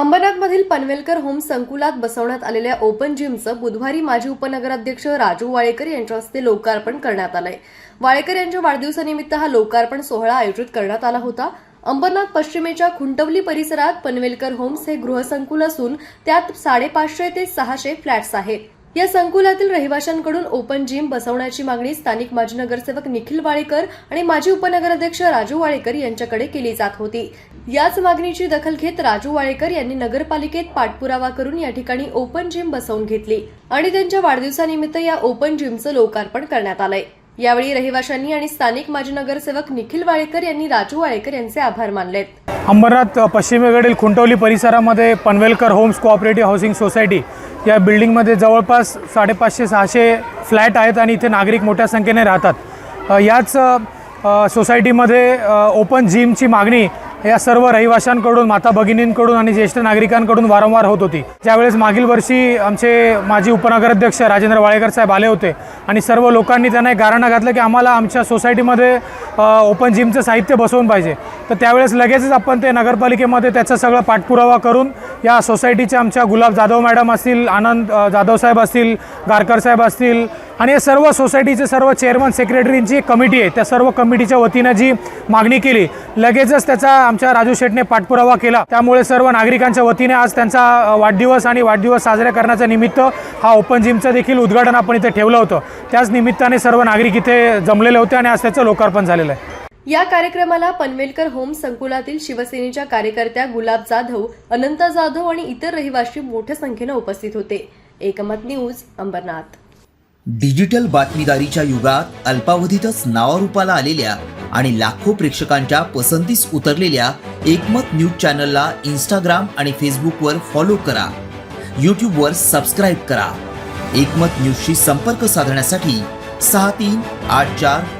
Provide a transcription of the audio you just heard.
अंबरनाथमधील Panvelkar home संकुलात बसवण्यात आलेल्या ओपन जिमचं बुधवारी माजी उपनगराध्यक्ष राजू वाळेकर यांच्या हस्ते लोकार्पण करण्यात आलंय. वाळेकर यांच्या वाढदिवसानिमित्त हा लोकार्पण सोहळा आयोजित करण्यात आला होता. अंबरनाथ पश्चिमेच्या खुंटवली परिसरात पनवेलकर होम्स हे गृहसंकुल असून त्यात साडेपाचशे ते सहाशे फ्लॅट्स आहेत. या संकुलातील रहिवाशांकडून ओपन जिम बसवण्याची मागणी स्थानिक माजी नगरसेवक निखिल वाळेकर आणि माजी उपनगराध्यक्ष राजू वाळेकर यांच्याकडे केली जात होती. याच मागणीची दखल घेत राजू वाळेकर यांनी नगरपालिकेत पाठपुरावा करून या ठिकाणी ओपन जिम बसवून घेतली आणि त्यांच्या वाढदिवसानिमित्त या ओपन जिमचं लोकार्पण करण्यात आलंय. यावेळी रहिवाशांनी आणि स्थानिक माजी नगरसेवक निखिल वाळेकर यांनी राजू वाळेकर यांचे आभार मानलेत. अंबरनाथ पश्चिमेकडील खुंटवली परिसरामध्ये Panvelkar homes cooperative housing society या बिल्डिंगमध्ये जवळपास साडेपाचशे सहाशे फ्लॅट आहेत आणि इथे नागरिक मोठ्या संख्येने राहतात. याच सोसायटीमध्ये ओपन जिमची मागणी या सर्व रहिवाशांकडून माता भगिनींकडून आणि ज्येष्ठ नागरिकांकडून वारंवार होत होती. ज्यावेळेस मागील वर्षी आमचे माजी उपनगराध्यक्ष राजेंद्र वाळेकर साहेब आले होते आणि सर्व लोकांनी त्यांना एक गारणा घातलं की आम्हाला आमच्या सोसायटीमध्ये ओपन जिमचं साहित्य बसवून पाहिजे. तर त्यावेळेस लगेचच आपण ते नगरपालिकेमध्ये त्याचा सगळं पाठपुरावा करून या सोसायटीचे आमच्या गुलाब जाधव मॅडम असतील आनंद जाधव साहेब असतील गारकर साहेब असतील आणि या सर्व सोसायटीचे सर्व चेअरमन सेक्रेटरींची एक कमिटी आहे. त्या सर्व कमिटीच्या वतीनं जी मागणी केली लगेचच त्याचा आमच्या राजू शेटने पाठपुरावा केला. त्यामुळे सर्व नागरिकांच्या वतीने आज त्यांचा वाढदिवस आणि वाढदिवस साजरा करण्याचं निमित्त हा ओपन जिमचं देखील उद्घाटन आपण इथे ठेवलं होतं. त्याच निमित्ताने सर्व नागरिक इथे जमलेले होते आणि आज त्याचं लोकार्पण झालेलं आहे. या कार्यक्रमाला पनवेलकर होम संकुलातील शिवसेनेच्या कार्यकर्त्या गुलाब जाधव अनंता जाधव आणि इतर रहिवासी मोठ्या संख्येनं उपस्थित होते. एकमत न्यूज अंबरनाथ. डिजिटल बातमीदारीच्या युगात अल्पावधीतच नावारूपाला आलेल्या आणि लाखो प्रेक्षकांच्या पसंतीस उतरलेल्या एकमत न्यूज चॅनलला इंस्टाग्राम आणि फेसबुकवर फॉलो करा. यूट्यूबवर सबस्क्राईब करा. एकमत न्यूजशी संपर्क साधण्यासाठी सहा तीन आठ चार